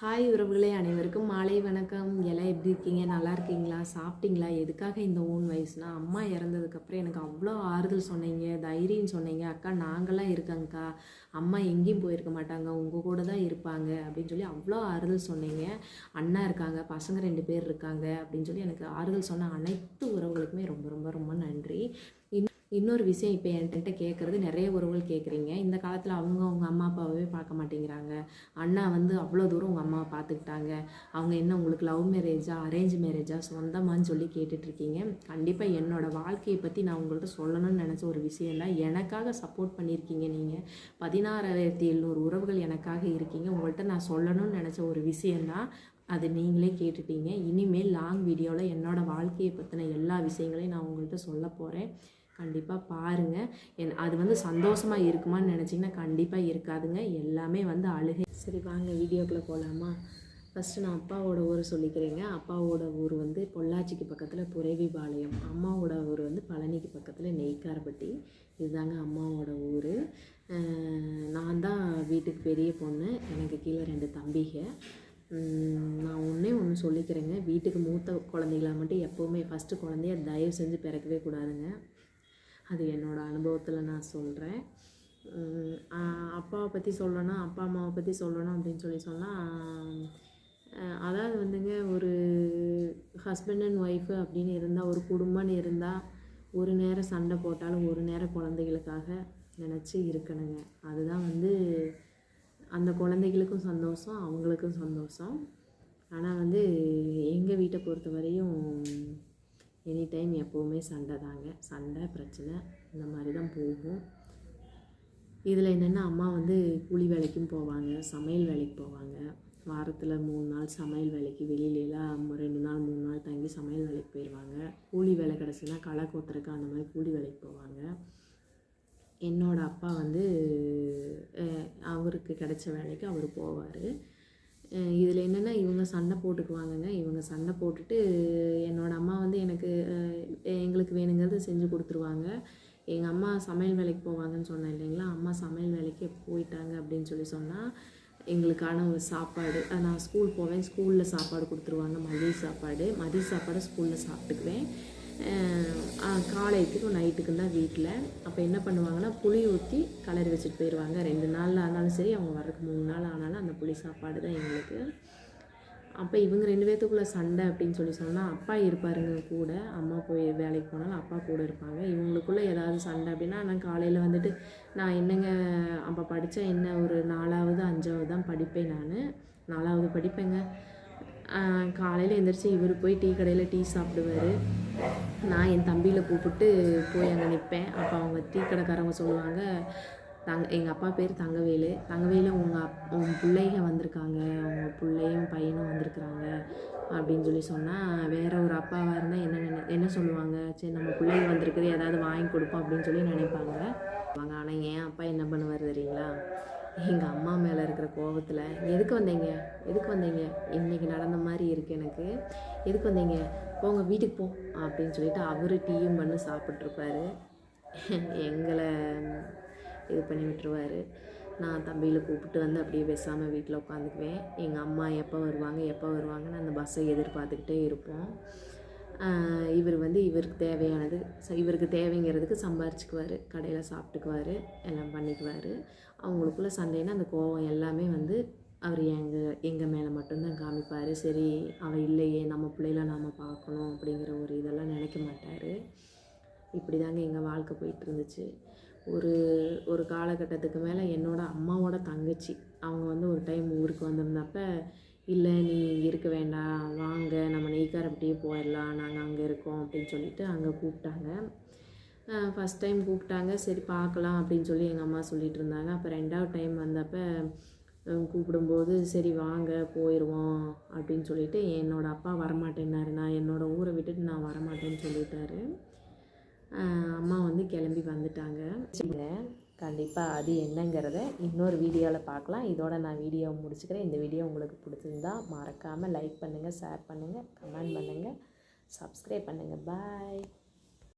Hi உறவுகளே அனைவருக்கும் மாலை வணக்கம். எல்லாம் எப்படி இருக்கீங்க? நல்லா இருக்கீங்களா? சாப்பிட்டீங்களா? எதுக்காக இந்த ஓன் வயசுனா அம்மா இறந்ததுக்கப்புறம் எனக்கு அவ்வளோ ஆறுதல் சொன்னீங்க தைரியம் சொன்னீங்க. அக்கா நாங்களாம் இருக்கங்க்கா அம்மா எங்கேயும் போயிருக்க மாட்டாங்க. உங்கள் கூட தான் இருப்பாங்க அப்படின்னு சொல்லி அவ்வளோ ஆறுதல் சொன்னீங்க. அண்ணா இருக்காங்க. பசங்க ரெண்டு பேர் இருக்காங்க அப்படின்னு சொல்லி எனக்கு ஆறுதல் சொன்ன அனைத்து உறவுகளுக்குமே ரொம்ப ரொம்ப ரொம்ப நன்றி. இன்னொரு விஷயம் இப்போ என்கிட்ட கேட்குறது நிறைய உறவுகள் கேட்குறீங்க இந்த காலத்தில் அவங்க அவங்க அம்மா அப்பாவே அண்ணா வந்து அவ்வளோ தூரம் உங்கள் அம்மாவை பார்த்துக்கிட்டாங்க. அவங்க என்ன உங்களுக்கு லவ் மேரேஜா அரேஞ்ச் மேரேஜா சொந்தமானு சொல்லி கேட்டுட்ருக்கீங்க. கண்டிப்பாக என்னோடய வாழ்க்கையை பற்றி நான் உங்கள்கிட்ட சொல்லணும்னு நினச்ச ஒரு விஷயம் தான். எனக்காக சப்போர்ட் பண்ணியிருக்கீங்க நீங்கள் பதினாறாயிரத்தி எழுநூறு உறவுகள் எனக்காக இருக்கீங்க. உங்கள்கிட்ட நான் சொல்லணும்னு நினச்ச ஒரு விஷயந்தான் அது நீங்களே கேட்டுட்டீங்க. இனிமேல் லாங் வீடியோவில் என்னோடய வாழ்க்கையை பற்றின எல்லா விஷயங்களையும் நான் உங்கள்கிட்ட சொல்ல போகிறேன் கண்டிப்பாக பாருங்கள் என் அது வந்து சந்தோஷமாக இருக்குமான்னு நினச்சிங்கன்னா கண்டிப்பாக இருக்காதுங்க. எல்லாமே வந்து அழுகை. சரி வாங்க வீடியோக்குள்ளே போகலாமா ஃபஸ்ட்டு நான் அப்பாவோட ஊர் சொல்லிக்கிறேங்க. அப்பாவோட ஊர் வந்து பொள்ளாச்சிக்கு பக்கத்தில் புரவிபாளையம். அம்மாவோட ஊர் வந்து பழனிக்கு பக்கத்தில் நெய்க்காரப்பட்டி. இதுதாங்க அம்மாவோட ஊர். நான் தான் வீட்டுக்கு பெரிய பொண்ணு. எனக்கு கீழே ரெண்டு தம்பிக நான் ஒன்றே ஒன்று சொல்லிக்கிறேங்க. வீட்டுக்கு மூத்த குழந்தைகளாக மட்டும் எப்போவுமே ஃபஸ்ட்டு குழந்தைய தயவு செஞ்சு பிறக்கவே கூடாதுங்க. அது என்னோடய அனுபவத்தில் நான் சொல்கிறேன் அப்பாவை பற்றி சொல்லணும் அப்பா அம்மாவை பற்றி சொல்லணும் அப்படின்னு சொல்லி சொன்னால் அதாவது வந்துங்க ஒரு ஹஸ்பண்ட் அண்ட் ஒய்ஃபு அப்படின்னு இருந்தால் ஒரு குடும்பம்னு இருந்தால் ஒரு நேரம் சண்டை போட்டாலும் ஒரு நேரம் குழந்தைகளுக்காக நினச்சி இருக்கணுங்க. அதுதான் வந்து அந்த குழந்தைகளுக்கும் சந்தோஷம் அவங்களுக்கும் சந்தோஷம். ஆனால் வந்து எங்கள் வீட்டை பொறுத்த வரையும் எனி டைம் எப்போவுமே சண்டை தாங்க. சண்டை பிரச்சனை இந்த மாதிரி தான் போகும். இதில் என்னென்னா அம்மா வந்து கூலி வேலைக்கும் போவாங்க சமையல் வேலைக்கு போவாங்க. வாரத்தில் மூணு நாள் சமையல் வேலைக்கு வெளியிலலாம் ரெண்டு நாள் மூணு நாள் தங்கி சமையல் வேலைக்கு போயிடுவாங்க கூலி வேலை கிடச்சுன்னா களை கோத்துறக்கு அந்த மாதிரி கூலி வேலைக்கு போவாங்க. என்னோடய அப்பா வந்து அவருக்கு கிடைச்ச வேலைக்கு அவர் போவார். இதில் என்னென்னா இவங்க சண்டை போட்டுக்குவாங்கங்க. இவங்க சண்டை போட்டுட்டு என்னோடய அம்மா வந்து எனக்கு எங்களுக்கு வேணுங்கிறத செஞ்சு கொடுத்துருவாங்க. எங்கள் அம்மா சமையல் வேலைக்கு போவாங்கன்னு சொன்னேன் இல்லைங்களா? அம்மா சமையல் வேலைக்கு போயிட்டாங்க அப்படின்னு சொல்லி சொன்னால் எங்களுக்கான ஒரு சாப்பாடு நான் ஸ்கூல் போவேன். ஸ்கூலில் சாப்பாடு கொடுத்துருவாங்க. மதிய சாப்பாடு. மதிய சாப்பாடு ஸ்கூலில் சாப்பிட்டுக்குவேன். காலைத்துக்கும் நைட்டுக்கும் தான் வீட்டில். அப்போ என்ன பண்ணுவாங்கன்னா புளி ஊற்றி கலரி வச்சுட்டு போயிடுவாங்க. ரெண்டு நாள் ஆனாலும் சரி அவங்க வர்றதுக்கு மூணு நாள் ஆனாலும் அந்த புளி சாப்பாடு தான் எங்களுக்கு. அப்போ இவங்க ரெண்டு பேர்த்துக்குள்ளே சண்டை அப்படின்னு சொல்லி சொன்னால் அப்பா இருப்பாருங்க கூட. அம்மா போய் வேலைக்கு போனாலும் அப்பா கூட இருப்பாங்க. இவங்களுக்குள்ளே ஏதாவது சண்டை அப்படின்னா நான் காலையில் வந்துட்டு நான் என்னங்க அப்போ படித்தா என்ன ஒரு நாலாவது அஞ்சாவது தான் படிப்பேன் நான். நாலாவது படிப்பேங்க. காலையில் எழுந்திரிச்சி இவர் போய் டீ கடையில் டீ சாப்பிடுவார். நான் என் தம்பியில் கூப்பிட்டு போய் அங்கே நிற்பேன் அப்போ அவங்க டீ கடைக்காரவங்க சொல்லுவாங்க தங்க எங்கள் அப்பா பேர் தங்கவேலு. தங்கவேலு உங்கள் அப் உங்கள் பிள்ளைங்க வந்திருக்காங்க. உங்கள் பிள்ளையும் பையனும் வந்திருக்குறாங்க அப்படின்னு சொல்லி சொன்னால் வேறு ஒரு அப்பாவாக இருந்தால் என்ன நினை என்ன சொல்லுவாங்க? சரி நம்ம பிள்ளைங்க வந்திருக்குது ஏதாவது வாங்கி கொடுப்போம் அப்படின்னு சொல்லி நினைப்பாங்க. ஆனால் என் அப்பா என்ன பண்ணுவார் தெரியுங்களா? எங்கள் அம்மா மேலே இருக்கிற கோபத்தில் எதுக்கு வந்தீங்க? எதுக்கு வந்தீங்க? இன்றைக்கி நடந்த மாதிரி இருக்குது எனக்கு. எதுக்கு வந்தீங்க? போங்க வீட்டுக்கு போ. அப்படின்னு சொல்லிட்டு அவர் டீயும் பண்ணு சாப்பிட்ருப்பாரு எங்களை இது பண்ணி விட்டுருவார். நான் தம்பியில் கூப்பிட்டு வந்து அப்படியே பேசாமல் வீட்டில் உட்காந்துக்குவேன். எங்கள் அம்மா எப்போ வருவாங்க எப்போ வருவாங்கன்னு அந்த பஸ்ஸை எதிர்பார்த்துக்கிட்டே இருப்போம். இவர் வந்து இவருக்கு தேவையானது இவருக்கு தேவைங்கிறதுக்கு சம்பாரிச்சுக்குவார் கடையில் சாப்பிட்டுக்குவார் எல்லாம் பண்ணிக்குவார். அவங்களுக்குள்ள சண்டைன்னா அந்த கோவம் எல்லாமே வந்து அவர் எங்கள் எங்கள் மேலே மட்டும்தான் காமிப்பார். சரி அவள் இல்லையே நம்ம பிள்ளைல நாம் பார்க்கணும் அப்படிங்கிற ஒரு இதெல்லாம் நினைக்க மாட்டார். இப்படி தாங்க எங்கள் வாழ்க்கை போயிட்டு இருந்துச்சு ஒரு ஒரு காலகட்டத்துக்கு மேலே என்னோடய அம்மாவோட தங்கச்சி அவங்க வந்து ஒரு டைம் ஊருக்கு வந்திருந்தப்ப இல்லை நீ இருக்க வேண்டாம். வாங்க நம்ம நெய்க்காரப்பட்டியே போயிடலாம். நாங்கள் அங்கே இருக்கோம் அப்படின்னு சொல்லிட்டு அங்கே கூப்பிட்டாங்க. ஃபஸ்ட் டைம் கூப்பிட்டாங்க. சரி பார்க்கலாம் அப்படின்னு சொல்லி எங்கள் அம்மா சொல்லிகிட்டு இருந்தாங்க. அப்போ ரெண்டாவது டைம் வந்தப்போ கூப்பிடும்போது சரி வாங்க போயிடுவோம் அப்படின்னு சொல்லிட்டு என்னோடய அப்பா வரமாட்டேன்னாரு. நான் என்னோடய ஊரை விட்டுட்டு நான் வரமாட்டேன்னு சொல்லிட்டாரு. அம்மா வந்து கிளம்பி வந்துட்டாங்க. கண்டிப்பாக அது என்னங்கிறத இன்னொரு வீடியோவில் பார்க்கலாம். இதோட நான் வீடியோவை முடிச்சுக்கிறேன். இந்த வீடியோ உங்களுக்கு பிடிச்சிருந்தா மறக்காமல் லைக் பண்ணுங்கள் ஷேர் பண்ணுங்கள் கமெண்ட் பண்ணுங்கள் சப்ஸ்கிரைப் பண்ணுங்கள் பாய்